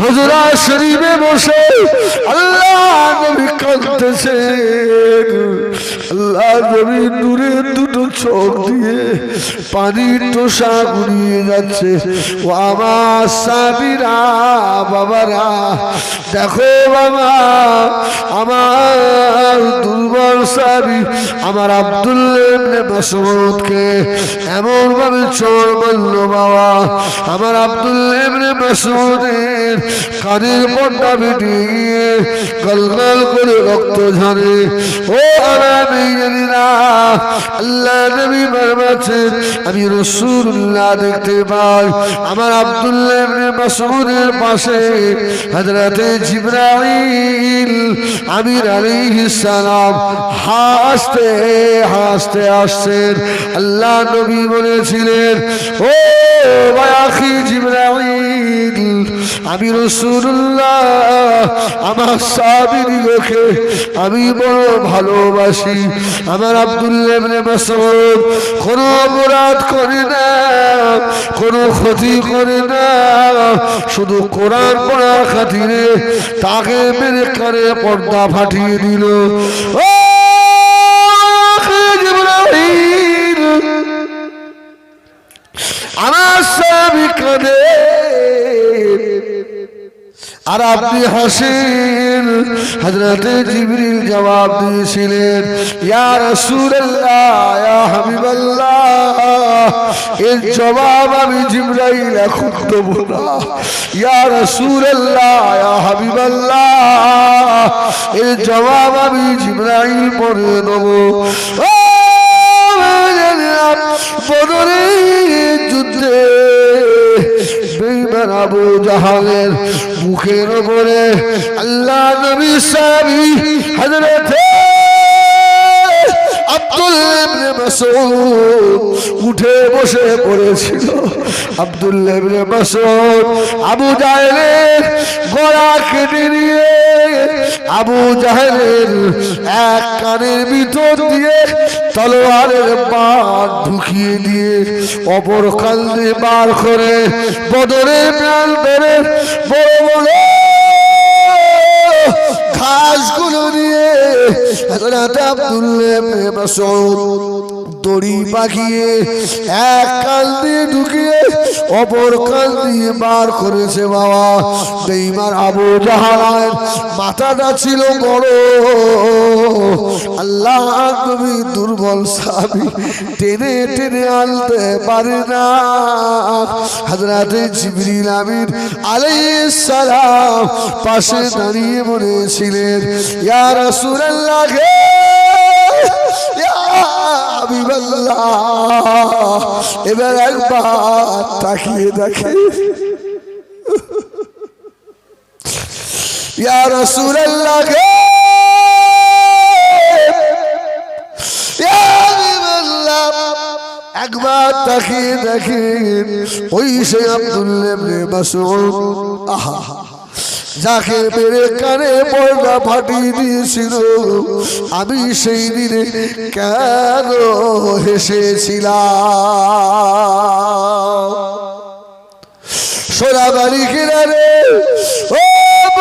হজরা শরীফে বসে আল্লাহ নবী কাঁদতেছে আল্লাহ নবী দূরে দুটো চোখ দিয়ে পানির টোষা গুড়িয়ে যাচ্ছে। ও আমার সাবিরা, বাবারা দেখো বাবা, আমার দুর্বল সাবি আমার আব্দুল্লাহ মাসুদকে এমন ভাবে চোর বলল, বাবা, আমার আব্দুল্লাহ মাসুদের কানের পর্দা বেটে গিয়ে গলগল করে রক্ত ঝরে। ও জানি না, আল্লাহ নবী বারবাছেন আমি রসুল্লাহ দেখতে পাই। আমার আব্দুল্লাহ মাসুদের পাশে হজরতে জিব্রাইল আমির সালাম হাসতে হাসতে আসছেন। আল্লাহ নবী বলেছিলেন ও বায়াখি জিব্রাইল আমি রসুল্লাহ, আমার সাবিরিকে আমি বড় ভালোবাসি। আমার আব্দুল্লাহ কোনো অপরাধ করে না, কোনো ক্ষতি করে না। শুধু কোরআন পড়ার খাতিরে তাকে মেরে কানে পর্দা ফাটিয়ে দিল। ও আমার স্বামী কাঁদে। আর আপনি হাসেন। হজরতে জিবরিল জবাব দিয়েছিলেন, ইয়া রাসূলুল্লাহ, ইয়া হাবিবাল্লাহ। এর জবাব আমি জিবরাইল এখন দেব না। ইয়া রাসূলুল্লাহ এর জবাব আমি জিবরাইল পরে দেব ও বদরের যুদ্ধে বেইমান আবু জাহানের মুখের ওপরে আল্লাহ নবী সাবি হযরতে আব্দুল ইবনে মাসউদ উঠে বসে পড়েছিল। আব্দুল ইবনে মাসউদ আবু জাহেলের গলা কেটে নিয়ে আবু জাহেলের এক কানের ভিতর দিয়ে তলোয়ারের বাদ ঢুকিয়ে দিয়ে অপর কাল দিয়ে বার করে বদরের প্রাণ ধরে বড় বড় ঘাসগুলো নিয়ে আব্দুল্লাহ দড়ি পাকিয়ে এক কাল দিয়ে ঢুকিয়ে অপর কাল দিয়ে বার করেছে বাবা। বেইমার আবু জাহালার মাথাটা ছিল বড়। আল্লাহ নবী দুর্বল সাবি টেনে টেনে আনতে পারে না। হাজরাতে জিবরিল আমিন আলাইহিস সালাম পাশে দাঁড়িয়ে বলেছিলেন ইয়া রাসূলুল্লাহ হাবিবাল্লাহ। এবার একবার তাকিয়ে দেখে ইয়া রাসূলুল্লাহ হাবিবাল্লাহ। একবার তাকিয়ে দেখেন। ওই সে আব্দুল্লাহ মাসউদ। আহা। যাকে মেরে কানে পর্দা ফাটিয়ে দিয়েছিল, আমি সেই দিনে কেন হেসেছিলাম? সোনা বাড়ি কিনারে, ও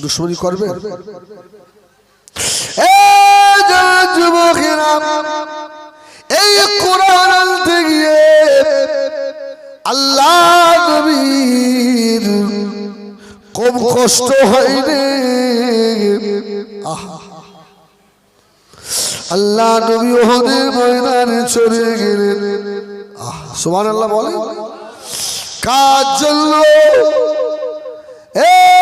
দুশ্মনী করবে? এই কোরআন আনতে গিয়ে আল্লাহ নবীর কম কষ্ট হয়নি? আল্লাহ নবী ওহদের ময়দানে চলে গেলেন। সুমান আল্লাহ বলে কাজ চলল এ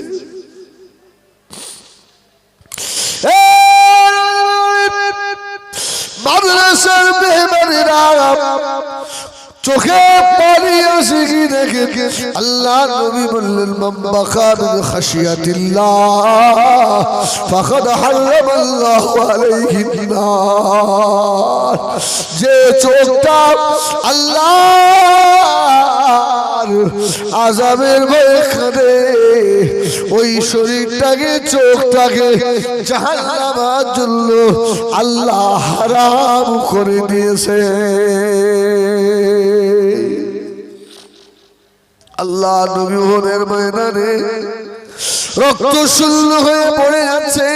up চোখে পানি আসে কি দেখে আল্লাহ নবী বললেন মাম্বাকা মিন খাশিয়াতিল্লাহ, ফাকাদ হারামাল্লাহু আলাইহি নার। যে চোখটা আল্লাহ আজাবের ভয়ে কাঁদে ওই শরীরটাকে, চোখটাকে জাহান্নামার জন্য আল্লাহ হারাম করে দিয়েছে। আল্লাহ নবী ওদের ময়দানে রক্ত শূন্য হয়ে পড়ে যাচ্ছে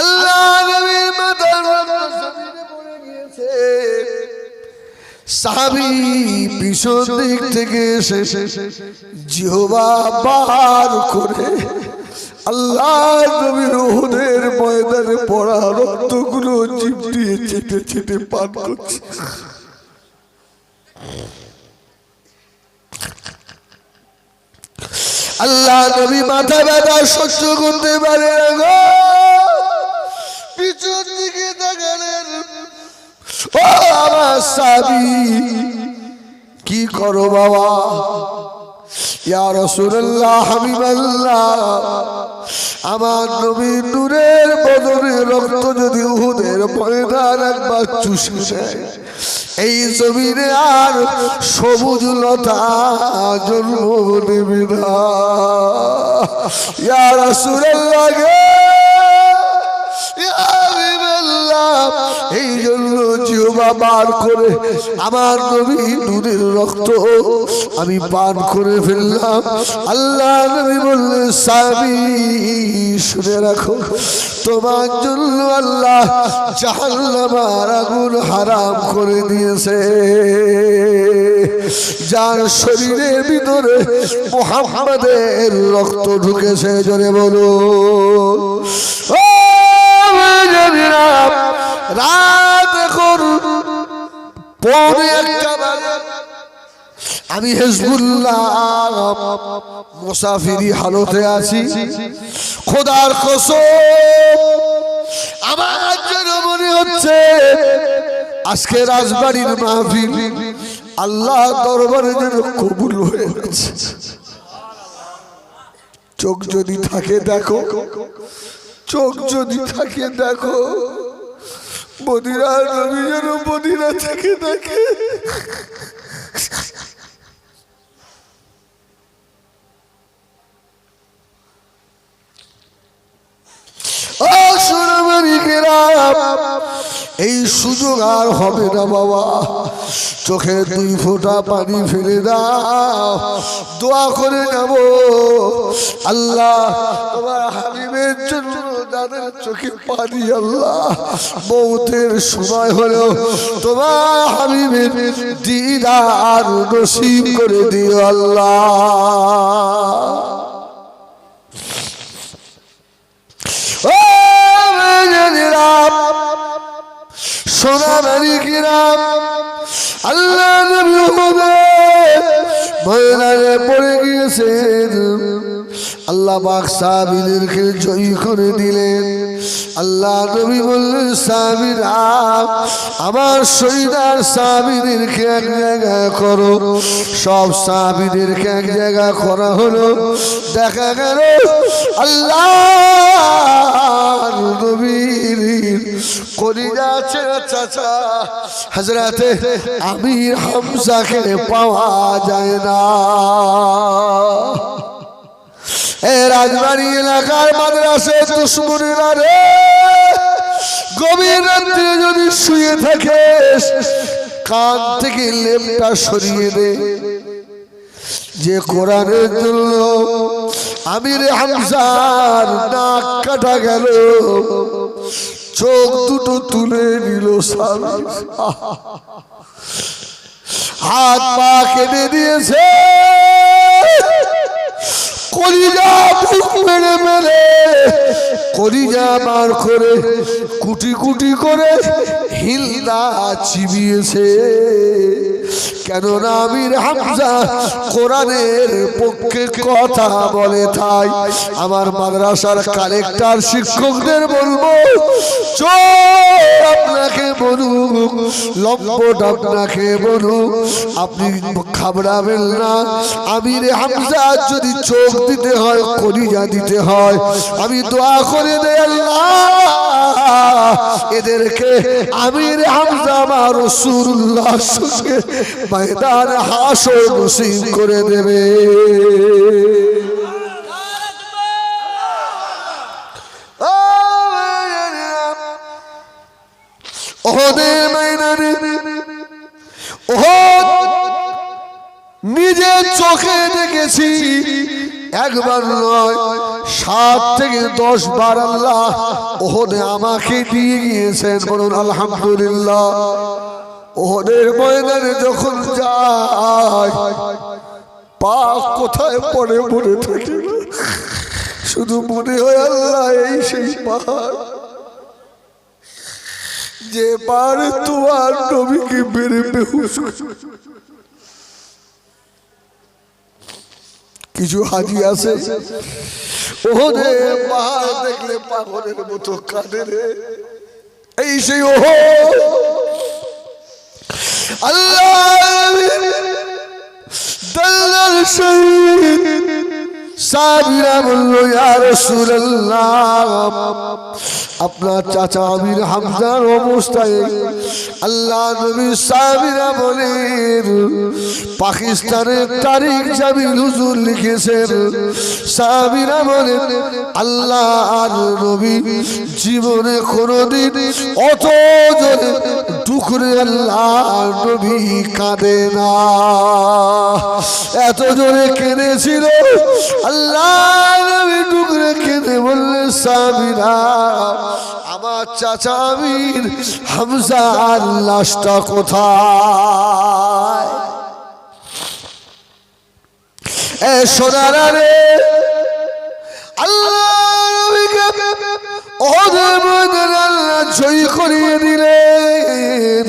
আল্লাহ নবীর মাথার রক্ত পড়ে গিয়েছে। সাহাবি আল্লাহ ময়দানে পড়া রক্তগুলো জিপ দিয়ে চেটে চেটে পান করছে। আল্লাহ নবী মাথা ব্যথা সহ্য করতে পারে গো। পিছন দিকে তাকালেন। ও আমার সাবি, কি করো বাবা? ইয়া রাসূলুল্লাহ, হাবিবাল্লাহ, আমার নবীর নূরের বদনে রক্ত যদি উহুদের ময়দান একবার চুষে যায় এই জমির আর সবুজ লতা জন্ম নেবে না। সুরের লাগে গে। ইয়া এই জন্য জিহবা বার করে আমার নবী নূরের রক্ত আমি পান করে ফেললাম। আল্লাহ নবী বললেন সাবি শুনে রাখো। তোমার জন্য আল্লাহ জাহান্নামার আগুন হারাম করে দিয়েছে। যার শরীরের ভিতরে মোহাম্মদের রক্ত ঢুকেছে, জোরে বলো। ও রাত এখন, পৌনে একটা। আমি হেজবুল্লাহ মুসাফিরি হালতে আছি। খোদার কসম, আমার যেন মনে হচ্ছে আজকে রাজবাড়ির মাহফিল আল্লাহ দরবারে যেন কবুল হয়ে গেছে। চোখ যদি থাকে দেখো, চোখ যদি থাকে দেখো। মদিরা রবি যেন মদিরা থেকে দেখে এই সুযোগ আর হবে না বাবা। চোখে দুই ফোঁটা পানি ফেলে দাও। দোয়া করে যাব আল্লাহ চোখে পানি, আল্লাহ। মৌতের সময় হলেও তোমার হাবিবের দিদার নসিব করে দিও, আল্লাহ। সোনা মালিকিরাম আল্লাহ নবী পড়ে গিয়েছেন। আল্লাহ পাক সাহাবীদেরকে জয়ী করে দিলেন। আল্লাহ নবী বললেন সাহাবীরা আমার শহীদার সাহাবীদেরকে এক জায়গায় করো। সব সাহাবীদেরকে এক জায়গায় করা হলো। দেখা গেল আল্লাহ নবীর কলিজা আছে চাচা। হজরতে আমির হামজাকে পাওয়া যায় না। এ রাজবাড়ি এলাকার মাদ্রাসে দুশ্মনীরা রে, গভীর রাত্রে যদি শুয়ে থাকে কান থেকে লেপটা সরিয়ে দে। যে কোরআনের জন্য আমির হামজার নাক কাটা গেল চোখ দুটো তুলে নিল স্বামী হাত পা কেটে দিয়েছে। কলিজা বুক মেরে মেরে। কলিজা বার করে কুটি কুটি করে হিলদা চিবিয়েছে। কেননা আমির হামজা কোরআনের পক্ষে কথা বলে তাই আমার মাদ্রাসার কালেক্টর শিক্ষকদের বলব আপনাকে বলুক, লম্পট আপনাকে বলুক, আপনি খাবড়াবেন না। আমির হামজা যদি চোখ দিতে হয়, কলিজা দিতে হয়, আমি দোয়া করে দেয় আল্লাহ। এদেরকে আমির হামজা আমার রসুল্লাহ ময়দান হাসো নসিব করে দেবে। নিজের চোখে দেখেছি, একবার নয় সাত থেকে দশ বার আল্লাহ ওহদে আমাকে দিয়ে গিয়েছেন বলুন, আলহামদুলিল্লাহ। ওহদের ময়দানে যখন যায় পা কোথায় পড়ে পড়ে থাকে শুধু মনে হয় আল্লাহ এই সেই পাহাড়। যে বার তোমার নবীকে বেড়ে বেহুশ কিছু হাজি আছে? ওহদে পাহাড় দেখলে পাগলের মতো কাঁদে রে। এই সেই ওহ। আল্লাহ দল্লাল শহীদ সাবিরা বলল ইয়া রাসূলুল্লাহ। আপনার চাচা আমির হামজার অবস্থায় আল্লাহ নবী সাবিরা বলেন পাকিস্তানের তারিখ জামিল হুজুর লিখেছেন। সাবিরা বলেন, আল্লাহ আর নবী জীবনে কোনোদিন অত জোরে টুকরে আল্লাহ নবী কাঁদে না। এত জোরে কেঁদেছিল। আল্লাহ নবী টুকরে কেঁদে বললে সাবিরা আমার চাচা আমির হামজার লাশটা কোথায়? রে করিয়ে দিলেন।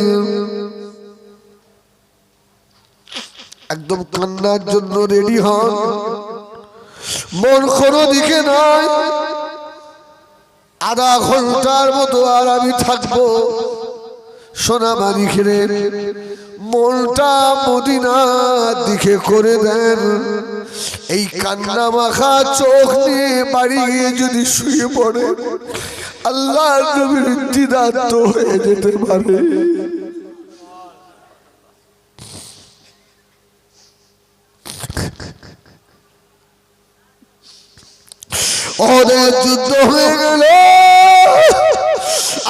একদম কান্নার জন্য রেডি হন। মন কোনো দিকে নয়। আধা ঘণ্টার মতো আর আমি থাকব। সোনা মালিকের মনটা মদিনার দিকে করে দেন। এই কান্না মাখা চোখ নিয়ে বাড়ি গিয়ে যদি শুয়ে পড়ে আল্লাহ নবীর দিদান্ত হয়ে যেতে পারে। ওদের যুদ্ধ হয়ে গেল।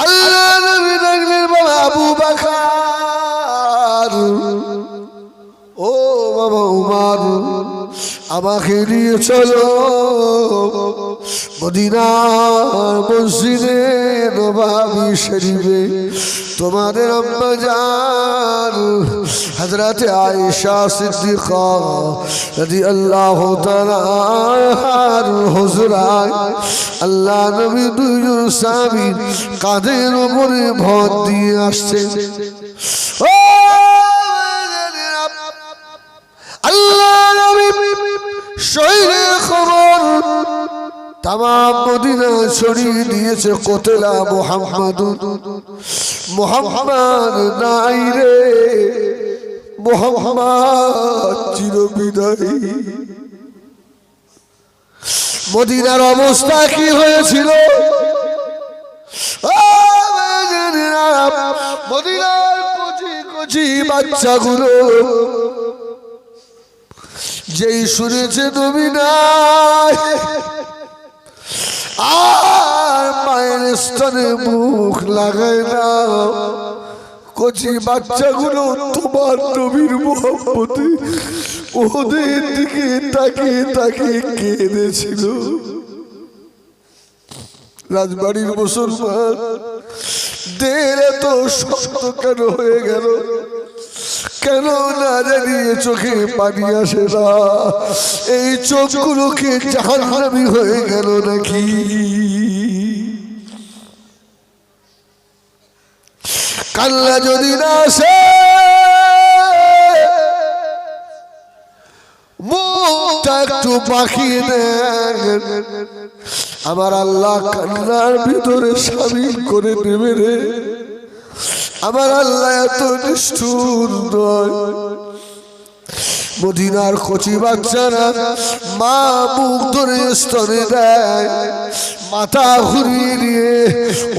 আল্লাহ নবী ডাকলেন বাবা আবু বাকার ও বাবা উমার, আমাকে নিয়ে চলো। মদিনার মসজিদে নবাবি শরীফে তোমাদের আম্মা জান হযরতে আয়েশা সিদ্দিকা রাদিয়াল্লাহু তাআলা আর হুজুরায় আল্লাহ নবী দুইজন সাহাবী কাঁধের উপরে ভর দিয়ে আসছে ও আল্লাহ নবী শহীদের খবর তাম মদিনা ছড়িয়ে দিয়েছে কোতলা মোহাম্মদ মোহাম্মদ নাই রে। মোহাম্মদ চিরবিদায়ী। মদিনার অবস্থা কি হয়েছিল? মদিনার বাচ্চাগুলো। যেই শুনেছে তুমি নাই। আর মায়ের স্তনে মুখ লাগায় না কচি বাচ্চাগুলো তোমার নবীর মোহাম্মতে ওদের দিকে তাকিয়ে তাকিয়ে কেঁদেছিল। রাজবাড়ির মুসলমান দের এত শক্ত কেন হয়ে গেল? কেন না জানিয়ে চোখে পানি আসে না? এই চোখগুলোকে জাহান্নামি হয়ে গেল নাকি? কান্না যদি না আসে একটু আমার আল্লাহ কান্নার ভিতরে সামিল করে নেবে রে। আমার আল্লাহ এত নিষ্ঠুর মদিনার কচি বাচ্চারা মা মুখ ধরে স্তনে দেয়, মাথা ঘুরিয়ে নিয়ে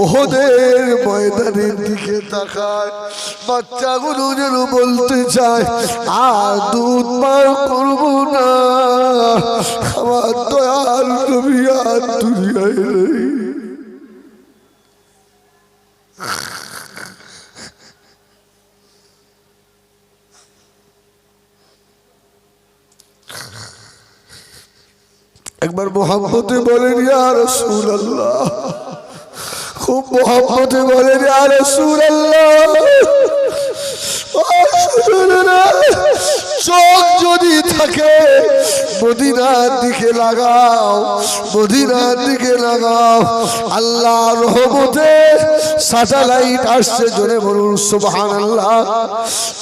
ওদের ময়দানের দিকে তাকায়। বাচ্চাগুলো যেন বলতে চায়, আর দুধ পার করব না, আমার দয়াল নবী আর দুনিয়ায় একবার মোহাম্মতে বলেন আর সুর আল্লাহ খুব মোহাম্মতে বলেন আর সুর আল্লাহ চোখ যদি থাকে, মদিনার দিকে লাগাও, মদিনার দিকে লাগাও। আল্লাহ রহমতে স্যাটেলাইট আসছে, জোরে বলুন সুবহান আল্লাহ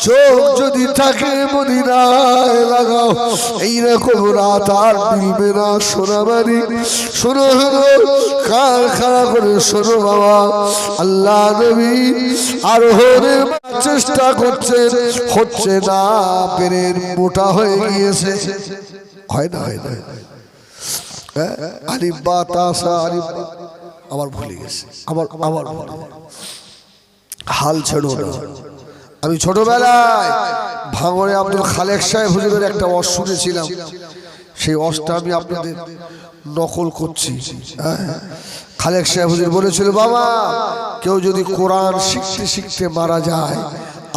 চোখ যদি থাকে, মদিনায় লাগাও। এইরকম রাত আর মিলবে না, সোনাবাড়ি। শোনো শোনো কার খাড়া করে শোনো বাবা। আল্লাহ নবী আর হরের চেষ্টা করছে হচ্ছে না পেরের মোটা হয়ে গিয়েছে। হয় না হয় না হ্যাঁ? ভুলে গেছে। হাল আমি ছোটবেলায় ভাঙরে আব্দুল খালেক সাহেব হুজুরের একটা অস শুনেছিলাম। সেই অসটা আমি আপনাদের নকল করছি। হ্যাঁ। খালেক সাহেব হুজুর বলেছিল, বাবা, কেউ যদি কোরআন শিখতে শিখতে মারা যায়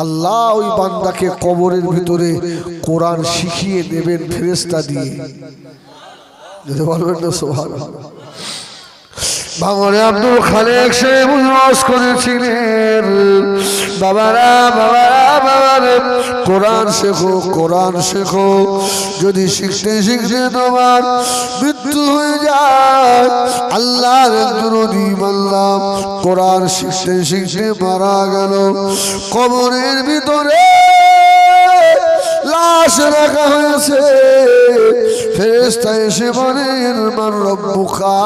আল্লাহ ওই বান্দাকে কবরের ভিতরে কোরআন শিখিয়ে দেবেন ফেরেস্তা দিয়ে। বলবেন না সোহান ভাঙরে আব্দুল খালেক সাহেব উল্লাস করেছিলেন বাবারা বাবারা, বাবারে, কোরআন শেখো কোরআন শেখো। যদি শিখতে শিখতে তোমার মৃত্যু হয়ে যায়, আল্লাহর একজনই বললাম, কোরআন শিখতে শিখতে মারা গেল। কবরের ভিতরে লাশ রাখা হয়েছে। ফেরেস্তা এসে বলেন, মান রব্বুকা?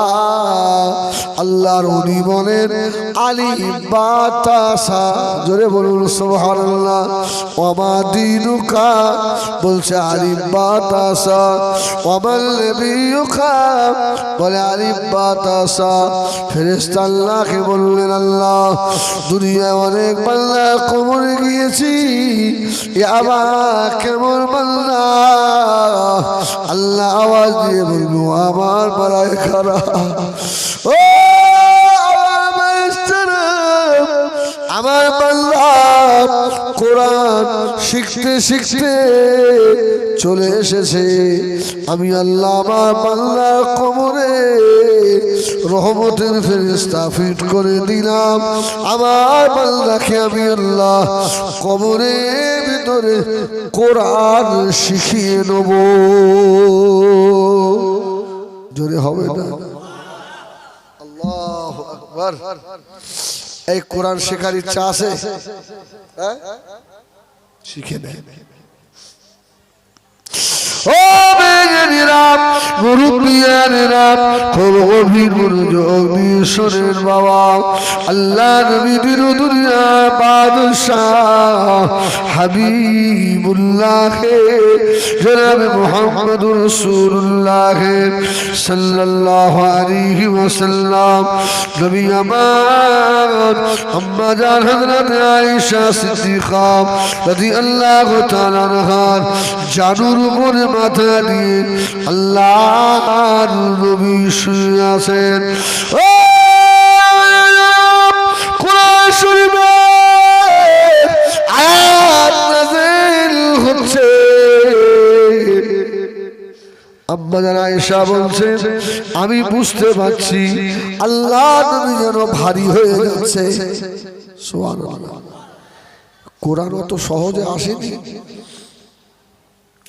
আল্লাহর উনি বলেন, আলী বাতাসা। জোরে বলুন, সুবহানাল্লাহ। ওমা দিনুকা? বলছে, আলী বাতাসা। ওমাল নবিয়ুকা? বলে, আলী বাতাসা। ফেরেস্তা আল্লাহকে বললেন, আল্লাহ, দুনিয়ায় অনেক বাংলা কবরে গিয়েছি। আবার কেমন বাংলা আল্লাহ আওয়াজ দিয়ে বলব আমার পাড়ায় খারাপ ও আমার বাংলা কোরআন শিখতে শিখতে চলে এসেছে। আমি আল্লাহ আমার কোমরে রহমতের ফেরেস্তা ফিট করে দিলাম। আমার বাংলাকে আমি আল্লাহ কবরের ভিতরে কোরআন শিখিয়ে নেব। জোরে হবে না? আল্লাহ আকবার। এই কোরআন শেখার ইচ্ছা আছে? হ্যাঁ? শিখে নেয় ও মুরব্বিয়ানেরা খুব গভীর মনোযোগ দিয়ে শোনেন বাবা। আল্লাহ জানুর উপরে মাথা দিয়ে আল্লাহর নবী শুয়ে আছেন। আব্বা এসা আমি বুঝতে পারছি, আল্লাহ যেন ভারী হয়ে যাচ্ছে। কোরআন অত সহজে আসেনি।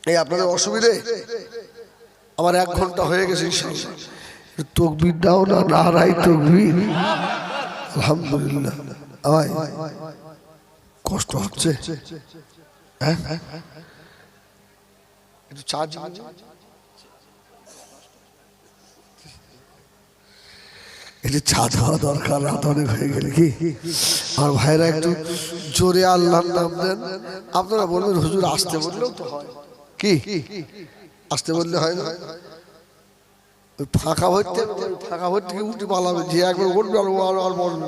এই আপনাদের অসুবিধে? আমার এক ঘণ্টা হয়ে গেছে তকবির দাও না নারাই তকবির। আলহামদুলিল্লাহ। কষ্ট হচ্ছে। হ্যাঁ? দরকার, রাত অনেক হয়ে গেলে কি? আর ভাইরা একটু জোরে আল্লাহর আপনারা বলবেন, হুজুর আসতে বললেও তো হয়। কি? আসতে বললে হয় না? ওই ফাঁকা হইতে ফাঁকা কি উঠে পালাবে, যে একবার উঠবে আর আর- বলবে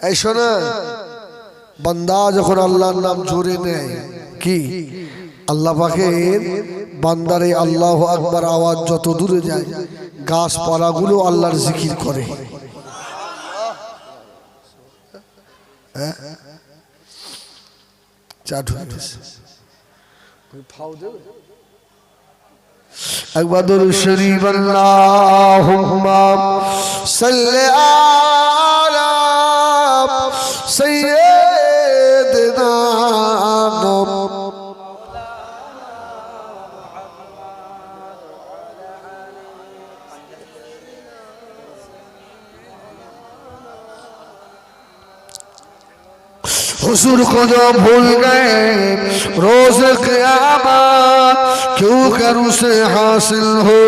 এই শোনা, বান্দা যখন আল্লাহর নাম জোরে নেয়, কি? আল্লাহ পাকের বান্দারে আল্লাহ আকবার আওয়াজ যত দূরে যায়, গাছপালাগুলো আল্লাহর জিকির করে। হ্যাঁ? চা ঢুকে গেছে। একবার দরুদ শরীফ আল্লাহুম্মা সাল্লি আলা সাইয়্যিদিনা हुजूर को जो भूल गए रोज क़यामत क्यों कर उसे हासिल हो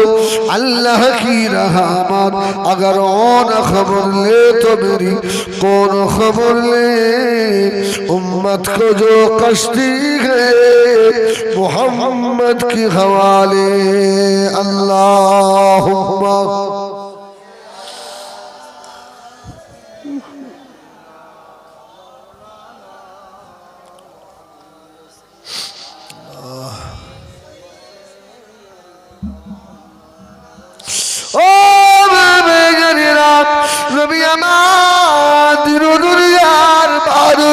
अल्लाह की रहमत अगर और खबर ले तो मेरी कौन खबर ले उम्मत को जो कश्ती है मोहम्मद के हवाले अल्लाह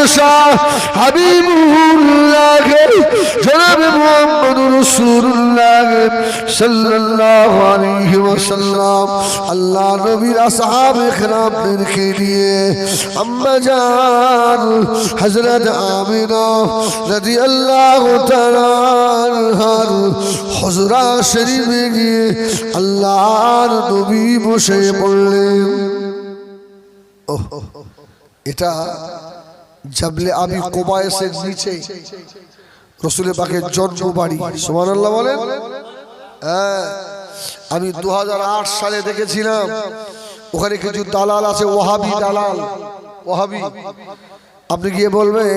বাদশাহ হাবিবুল্লাহ জনাব শরীফে গিয়ে আল্লাহর নবী বসে পড়লেন। ওহ, এটা জাবলে আবি কোবায়েসের নিচে। রসুলের পাকের জন্ম বাড়ি সোমান আল্লাহ বলেন? হ্যাঁ। আমি দুহাজার আট সালে দেখেছিলাম। ওখানে কিছু দালাল আছে ওহাবি দালাল। ওহাবি আপনি গিয়ে বলবেন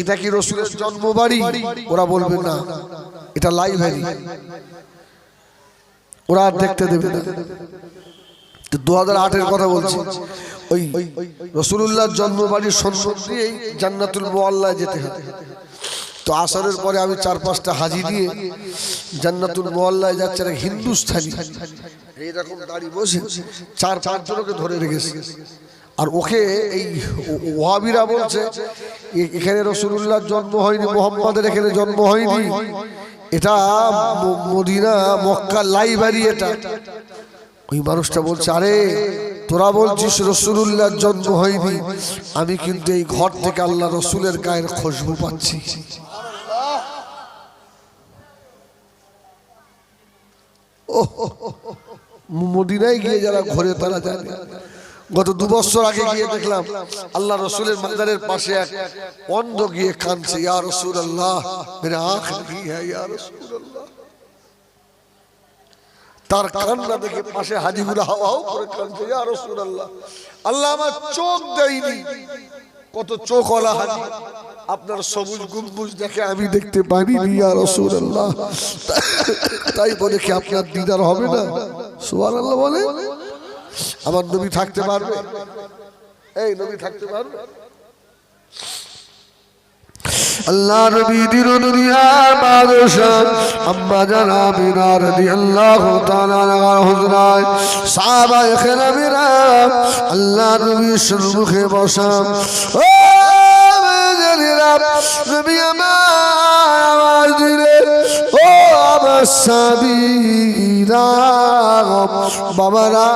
এটা কি রসুলের জন্ম বাড়ি ওরা বলবেন না। এটা লাইব্রেরি। ওরা আর দেখতে দেবে না। দু হাজার আটের কথা বলছি। ওই রসুল্লাহর জন্মবাড়ির সম্মুখ দিয়েই জান্নাতুল মোয়াল্লায় যেতে হবে তো আসরের পরে আমি চার পাঁচটা হাজি দিয়ে জান্নাতুল মোয়াল্লায় যাচ্ছে, একটা হিন্দুস্থানি। এইরকম দাড়ি বসে চার পাঁচজনকে ধরে রেখেছে। আর ওকে এই ও- ওহাবিরা বলছে এখানে রসুল্লাহর জন্ম হয়নি, মোহাম্মদের এখানে জন্ম হয়নি। এটা মদিনা মক্কা লাইব্রেরি এটা। ওই মানুষটা বলছে আরে তোরা বলছিস রসুল্লাহর জন্ম হয়নি। আমি কিন্তু এই ঘর থেকে আল্লাহ রসুলের গায়ের খুশবু পাচ্ছি। মদিনায় গিয়ে যারা ঘরে তারা গত দু বছর আগে গিয়ে দেখলাম আল্লাহ রসুলের মাজারের পাশে এক অন্ধ গিয়ে কানছে ইয়া রসুল আল্লাহ মেরে আখ রসুল আল্লাহ তার কান্না দেখে পাশে হাজিগুলো হাওয়া হাও করে কাঁদছে, ইয়া রসুল আল্লাহ আমার চোখ দেয়নি। কত চোখওয়ালা হাজি, আপনার সবুজ গম্বুজ দেখে আমি দেখতে পাইনি ইয়া রসুল আল্লাহ তাই বলে কি আপনার দিদার হবে না? সুবহান আল্লাহ বলে। আমার নবী থাকতে পারবে? এই নবী থাকতে পারবে? আল্লাহ নবী দিন দুনিয়ার বাদশাহ আম্মা জানা বিনা রাদিয়াল্লাহু তাআলা আনহার হুজরায়, সাহাবায়ে কেরামেরা আল্লাহ নবী সম্মুখে বসা, ও নবী আমার আওয়াজ দিলে ও আমার সাবিরা বাবারা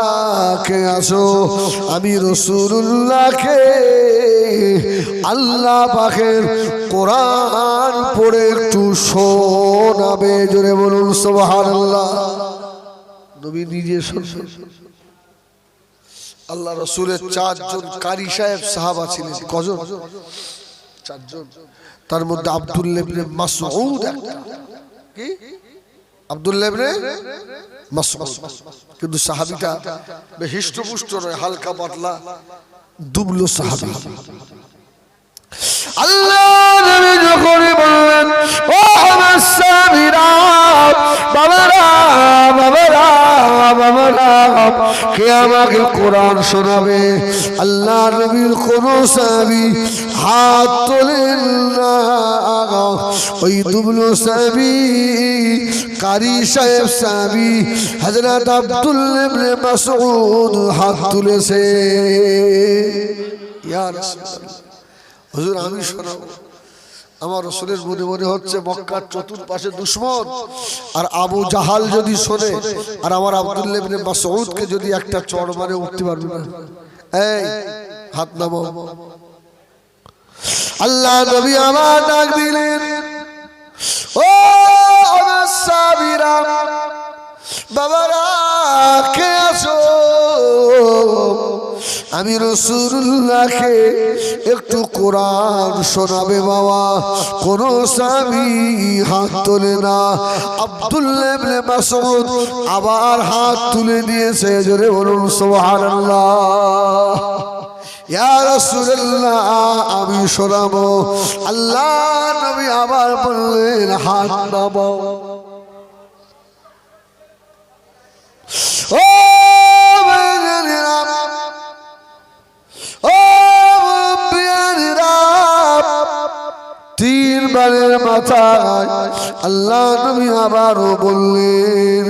কে আসো। আমি রসুল্লাহকে আল্লাহ পাখের কোরআন পড়ে একটু শোনাবে। জোরে বলুন সোহান আল্লাহ নবী নিজে আল্লাহ রসুলের চারজন কারি সাহেব সাহাবা ছিলেন। কজন? চারজন। তার মধ্যে আব্দুল্লেবনে মাসউদ একটা। কি? আমাকে কোরআন শোনাবে? আল্লাহ নবীর কোন সাহাবী হাত তোলেন না। ওই দুবলো সাহাবী, কারি সাহেব সাহাবী, হযরত আব্দুল্লাহ ইবনে মাসউদ হাত তুলেছে। ইয়া রাসূলুল্লাহ, হুজুর আমি শোনাবো। আমার রসুলের মনে মনে হচ্ছে মক্কার চতুর্পাশে দুশ্মন। আর আবু জাহাল যদি শোনে, আর আমার আব্দুল্লাহ ইবনে মাসউদকে যদি একটা চড় মারে, উঠতে পারবে না। এই, হাত নামাও। আল্লাহ নবী আমার ডাক দিলেন। ও আমার সাবিরা আমি রসুল্লাহকে একটু কোরআন শোনাবে বাবা। কোন স্বামী হাত তোলে না। আব্দুল্লাহ মাসুদ আবার হাত তুলে দিয়েছে। জোরে বলুন ইয়া রাসূলুল্লাহ আমি শোনাবো। আল্লাহ নবী আবার বললেন, হাত নামাও। ও তিনবারের মাথায় আল্লাহ নবী আবারও বললেন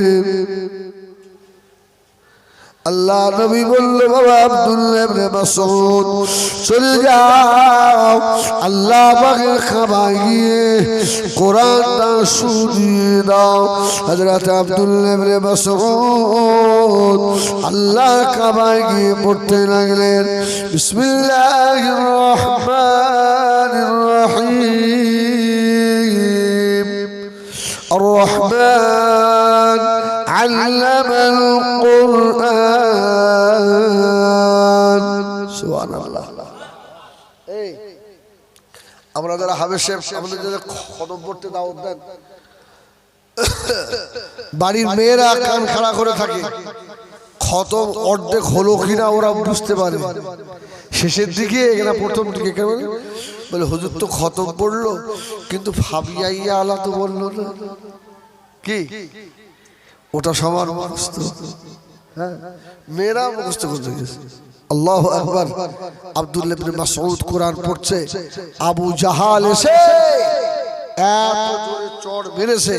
আল্লাহ নবী বলল বাবা আব্দুল্লাহ ইবনে মাসউদ চলে যাও আল্লাহ পাকের খাবায় গিয়ে কোরআনটা শুনিয়ে দাও হযরত আব্দুল্লাহ ইবনে মাসউদ আল্লাহ কাবায় গিয়ে পড়তে লাগলেন বিসমিল্লাহির রহমানির রহিম الرحمن علم যারা হাবেশে আমাদের যারা খতম পড়তে দাওয়াত দেন। বাড়ির মেয়েরা কান খাড়া করে থাকে। খতম অর্ধেক হলো কিনা ওরা বুঝতে পারে। শেষের দিকে এখানে প্রথম দিকে কেমন বলে? হুজুর তো খতম পড়ল কিন্তু ফাবিয়াইয়া আলা তো বলল না। কি? ওটা সবার মুখস্থ। হ্যাঁ মেয়েরা মুখস্থ করতে গেছে। আল্লাহ আকবর। ইবনে মাসউদ কোরআন পড়ছে, আবু জাহাল এসে চড় মেরেছে,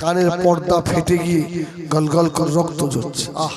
কানের পর্দা ফেটে গিয়ে গলগল করে রক্ত ঝরছে। আহ।